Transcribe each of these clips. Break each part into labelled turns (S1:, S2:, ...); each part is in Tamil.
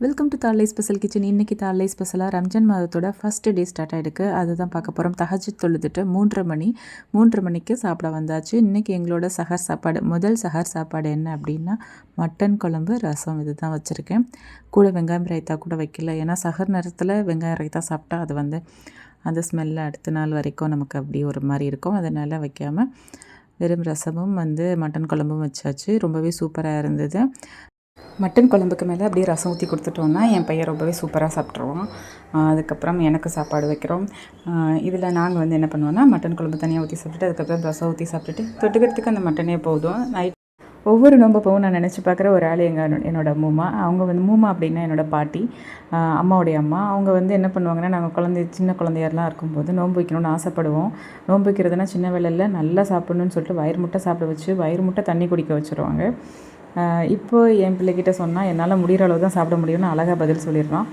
S1: Welcome to Thalai special kitchen இன்றைக்கி தாலை ஸ்பெஷலாக ரம்ஜான் மாதத்தோட ஃபஸ்ட்டு டே ஸ்டார்ட் ஆகிருக்கு அதுதான் பார்க்க போகிறோம் தஹஜத் தொழுதுட்டு மூன்றரை மணி மூன்றரை மணிக்கு சாப்பிட வந்தாச்சு. இன்றைக்கி எங்களோட சஹர் சாப்பாடு முதல் சஹர் சாப்பாடு என்ன அப்படின்னா மட்டன் குழம்பு ரசம் இது தான் வச்சுருக்கேன். கூட வெங்காயம் ரைத்தா கூட வைக்கல. ஏன்னா சஹர் நேரத்தில் வெங்காயம் ரைத்தா சாப்பிட்டா அது வந்து அந்த ஸ்மெல்ல அடுத்த நாள் வரைக்கும் நமக்கு அப்படி ஒரு மாதிரி இருக்கும். அதனால் வைக்காமல் வெறும் ரசமும் வந்து மட்டன் குழம்பும் வச்சாச்சு. ரொம்பவே சூப்பராக இருந்தது. மட்டன் குழம்புக்கு மேலே அப்படியே ரசம் ஊற்றி கொடுத்துட்டோன்னா என் பையன் ரொம்பவே சூப்பராக சாப்பிட்ருவான் அதுக்கப்புறம் எனக்கு சாப்பாடு வைக்கிறோம். இதில் நாங்கள் வந்து என்ன பண்ணுவோம்னா மட்டன் குழம்பு தனியாக ஊற்றி சாப்பிட்டுட்டு அதுக்கப்புறம் ரசம் ஊற்றி சாப்பிட்டுட்டு தொட்டுக்கிறதுக்கு அந்த மட்டனே போதும். நைட் ஒவ்வொரு நோம்பப்பவும் நான் நினச்சி பார்க்குற ஒரு ஆள் எங்கள் என்னோட மூமா. அவங்க வந்து மூமா அப்படின்னா என்னோடய பாட்டி. அம்மாவுடைய அம்மா. அவங்க வந்து என்ன பண்ணுவாங்கன்னா நாங்கள் குழந்தை சின்ன குழந்தையெல்லாம் இருக்கும்போது நோன்பு வைக்கணும்னு ஆசைப்படுவோம். நோன்பு வைக்கிறதுனா சின்ன வேலையில் நல்லா சாப்பிட்ணுன்னு சொல்லிட்டு வயிறு முட்டை சாப்பிட வச்சு வயிறு முட்டை தண்ணி குடிக்க வச்சுருவாங்க. இப்போ என் பிள்ளைகிட்ட சொன்னால் என்னால் முடிகிற அளவு தான் சாப்பிட முடியும்னு அழகாக பதில் சொல்லிடுறான்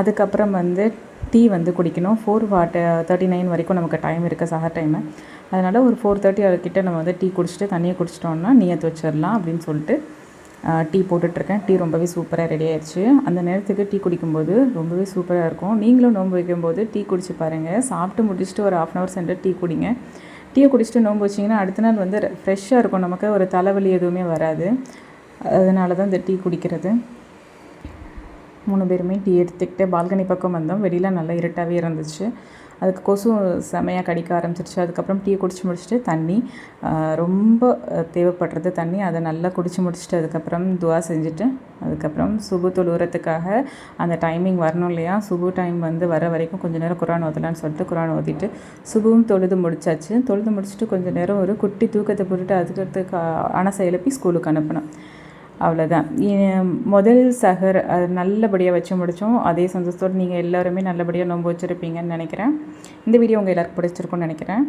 S1: அதுக்கப்புறம் வந்து டீ வந்து குடிக்கணும். ஃபோர் வாட்டு தேர்ட்டி நைன் வரைக்கும் நமக்கு டைம் இருக்குது சஹர் டைமு அதனால் ஒரு ஃபோர் தேர்ட்டி கிட்டே நம்ம வந்து டீ குடிச்சிட்டு தண்ணியை குடிச்சிட்டோம்னா நீயத்து வச்சிடலாம் அப்படின்னு சொல்லிட்டு டீ போட்டுட்ருக்கேன். டீ ரொம்பவே சூப்பராக ரெடி ஆயிடுச்சு. அந்த நேரத்துக்கு டீ குடிக்கும்போது ரொம்பவே சூப்பராக இருக்கும். நீங்களும் நோன்பு வைக்கும்போது டீ குடிச்சு பாருங்கள் சாப்பிட்டு முடிச்சுட்டு ஒரு ஆஃப் அன் ஹவர் சென்று டீ குடிங்க. டீயை குடிச்சிட்டு நோன்பு வச்சிங்கன்னா அடுத்த நாள் வந்து ஃப்ரெஷ்ஷாக இருக்கும். நமக்கு ஒரு தலைவலி எதுவுமே வராது. அதனால தான் இந்த டீ குடிக்கிறது. மூணு பேருமே டீ எடுத்துக்கிட்டு பால்கனி பக்கம் வந்தோம். வெளியில் நல்லா இருட்டாகவே இருந்துச்சு. அதுக்கு கொசு செமையாக கடிக்க ஆரம்பிச்சிருச்சு. அதுக்கப்புறம் டீ குடிச்சு முடிச்சுட்டு தண்ணி ரொம்ப தேவைப்படுறது தண்ணி அதை நல்லா குடிச்சு முடிச்சுட்டு அதுக்கப்புறம் துவா செஞ்சுட்டு அதுக்கப்புறம் சுபு தொழுகிறதுக்காக அந்த டைமிங் வரணும் இல்லையா? சுபு டைம் வந்து வர வரைக்கும் கொஞ்சம் நேரம் குரான் ஓதலான்னு சொல்லிட்டு குரான் ஓதிட்டு சுபுவும் தொழுது முடிச்சாச்சு. தொழுது முடிச்சுட்டு கொஞ்சம் நேரம் ஒரு குட்டி தூக்கத்தை போட்டுட்டு அதுக்கடுத்து அனசை எழுப்பி ஸ்கூலுக்கு அனுப்பினோம். அவ்வளோதான் முதல் சஹர் அது நல்லபடியாக வச்சு முடித்தோம் அதே சந்தோஷத்தோடு நீங்கள் எல்லோருமே நல்லபடியாக நோன்பு வச்சுருப்பீங்கன்னு நினைக்கிறேன். இந்த வீடியோ உங்கள் எல்லாருக்கும் பிடிச்சிருக்குன்னு நினைக்கிறேன்.